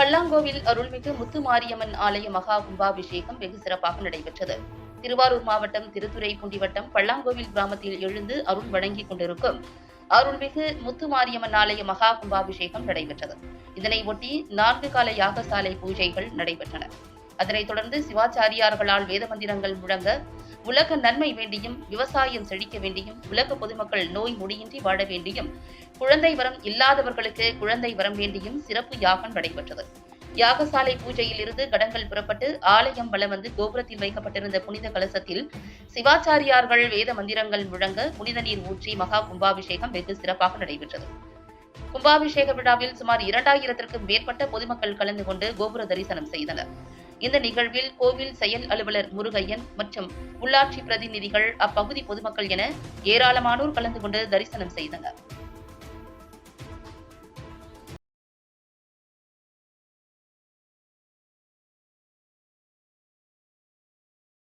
பல்லாங்கோவில் அருள்மிகு முத்துமாரியம்மன் ஆலய மகா கும்பாபிஷேகம் வெகு சிறப்பாக நடைபெற்றது. திருவாரூர் மாவட்டம் திருத்துறைப்பூண்டி வட்டம் பல்லாங்கோவில் கிராமத்தில் எழுந்து அருள் வழங்கிக் கொண்டிருக்கும் அருள்மிகு முத்துமாரியம்மன் ஆலய மகா கும்பாபிஷேகம் நடைபெற்றது. இதனை ஒட்டி நான்கு கால யாகசாலை பூஜைகள் நடைபெற்றன. அதனைத் தொடர்ந்து சிவாச்சாரியார்களால் வேத மந்திரங்கள் முழங்க உலக நன்மை வேண்டியும் விவசாயம் செழிக்க வேண்டியும் உலக பொதுமக்கள் நோய் முடியின்றி வாழ வேண்டியும் குழந்தை வரம் இல்லாதவர்களுக்கு குழந்தை வரம் வேண்டியும் சிறப்பு யாகம் நடைபெற்றது. யாகசாலை பூஜையில் இருந்து கடங்கள் புறப்பட்டு ஆலயம் வலம் வந்து கோபுரத்தில் வைக்கப்பட்டிருந்த புனித கலசத்தில் சிவாச்சாரியார்கள் வேத மந்திரங்கள் முழங்க புனித நீர் ஊற்றி மகா கும்பாபிஷேகம் வெகு சிறப்பாக நடைபெற்றது. கும்பாபிஷேக விழாவில் சுமார் இரண்டாயிரத்திற்கும் மேற்பட்ட பொதுமக்கள் கலந்து கொண்டு கோபுர தரிசனம் செய்தனர். இந்த நிகழ்வில் கோவில் செயல் அலுவலர் முருகையன் மற்றும் உள்ளாட்சி பிரதிநிதிகள் அப்பகுதி பொதுமக்கள் என ஏராளமானோர் கலந்து கொண்டு தரிசனம் செய்தனர்.